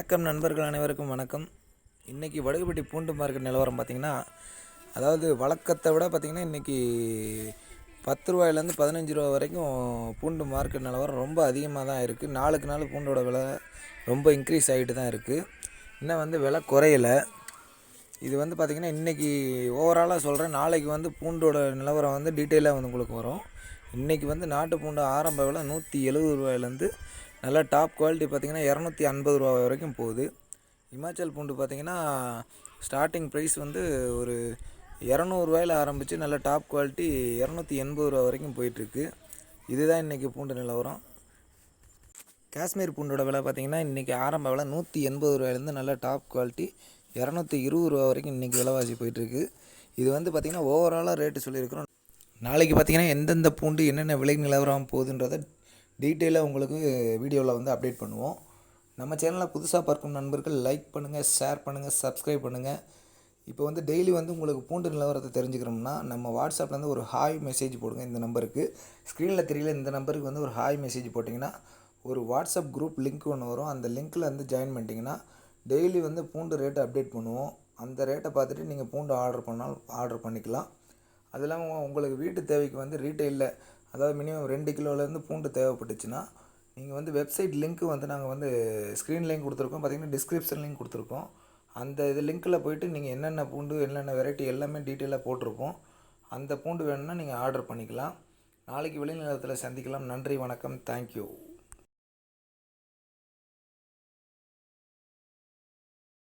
வணக்கம் நண்பர்கள் அனைவருக்கும் வணக்கம். இன்றைக்கி வடுகுப்பட்டி பூண்டு மார்க்கெட் நிலவரம் பார்த்திங்கன்னா அதாவது வழக்கத்தை விட பார்த்திங்கன்னா இன்றைக்கி பத்து ரூபாயிலேருந்து பதினஞ்சு ரூபா வரைக்கும் பூண்டு மார்க்கெட் நிலவரம் ரொம்ப அதிகமாக தான் இருக்குது நாளுக்கு நாள் பூண்டோட விலை ரொம்ப இன்க்ரீஸ் ஆகிட்டு தான் இருக்குது இன்னும் வந்து விலை குறையலை. இது வந்து பார்த்திங்கன்னா இன்றைக்கி ஓவராலாக சொல்கிறேன் நாளைக்கு வந்து பூண்டோட நிலவரம் வந்து டீட்டெயிலாக வந்து உங்களுக்கு வரும். இன்றைக்கி வந்து நாட்டு பூண்டு ஆரம்ப விலை நூற்றி எழுபது ரூபாயிலேருந்து நல்லா டாப் குவாலிட்டி பார்த்திங்கன்னா இரநூத்தி ஐம்பது ரூபா வரைக்கும் போகுது. இமாச்சல் பூண்டு பார்த்திங்கன்னா ஸ்டார்டிங் ப்ரைஸ் வந்து ஒரு இரநூறுவாயில் ஆரம்பித்து நல்ல டாப் குவாலிட்டி இரநூத்தி எண்பது ரூபா வரைக்கும் போயிட்டுருக்கு. இதுதான் இன்றைக்கி பூண்டு நிலவரம் காஷ்மீர் பூண்டோட விலை பார்த்திங்கன்னா இன்றைக்கி ஆரம்ப விலை நூற்றி எண்பது ரூபாயிலேருந்து நல்ல டாப் குவாலிட்டி இரநூத்தி இருபது ரூபா வரைக்கும் இன்றைக்கி விலைவாசி போயிட்டுருக்கு. இது வந்து பார்த்திங்கன்னா ஓவராலாக ரேட்டு சொல்லியிருக்கிறோம். நாளைக்கு பார்த்திங்கன்னா எந்தெந்த பூண்டு என்னென்ன விலை நிலவரம் போகுதுன்றதை டீட்டெயிலாக உங்களுக்கு வீடியோவில் வந்து அப்டேட் பண்ணுவோம். நம்ம சேனலில் புதுசாக பார்க்கும் நண்பர்கள் லைக் பண்ணுங்கள் ஷேர் பண்ணுங்கள் சப்ஸ்கிரைப் பண்ணுங்கள் இப்போ வந்து டெய்லி வந்து உங்களுக்கு பூண்டு நிலவரத்தை தெரிஞ்சுக்கிறோம்னா நம்ம வாட்ஸ்அப்லேருந்து ஒரு ஹாய் மெசேஜ் போடுங்க இந்த நம்பருக்கு. ஸ்க்ரீனில் தெரியல இந்த நம்பருக்கு வந்து ஒரு ஹாய் மெசேஜ் போட்டிங்கன்னா ஒரு வாட்ஸ்அப் குரூப் லிங்க் ஒன்று வரும். அந்த லிங்க்கில் வந்து ஜாயின் பண்ணிட்டீங்கன்னா டெய்லி வந்து பூண்டு ரேட்டை அப்டேட் பண்ணுவோம். அந்த ரேட்டை பார்த்துட்டு நீங்கள் பூண்டு ஆர்டர் பண்ணாலும் ஆர்டர் பண்ணிக்கலாம். அது இல்லாமல் உங்களுக்கு வீட்டு தேவைக்கு வந்து ரீட்டெயிலில் அதாவது மினிமம் ரெண்டு கிலோலேருந்து பூண்டு தேவைப்பட்டுச்சுன்னா நீங்கள் வந்து வெப்சைட் லிங்க்கு வந்து நாங்கள் வந்து ஸ்க்ரீன் லிங்க் கொடுத்துருக்கோம். பார்த்தீங்கன்னா டிஸ்கிரிப்ஷன் லிங்க் கொடுத்துருக்கோம். அந்த இது லிங்க்கில் போயிட்டு நீங்கள் என்னென்ன பூண்டு என்னென்ன வெரைட்டி எல்லாமே டீட்டெயிலாக போட்டிருப்போம். அந்த பூண்டு வேணும்னா நீங்கள் ஆர்டர் பண்ணிக்கலாம். நாளைக்கு வெளிநிலத்தில் சந்திக்கலாம். நன்றி வணக்கம். தேங்க்யூ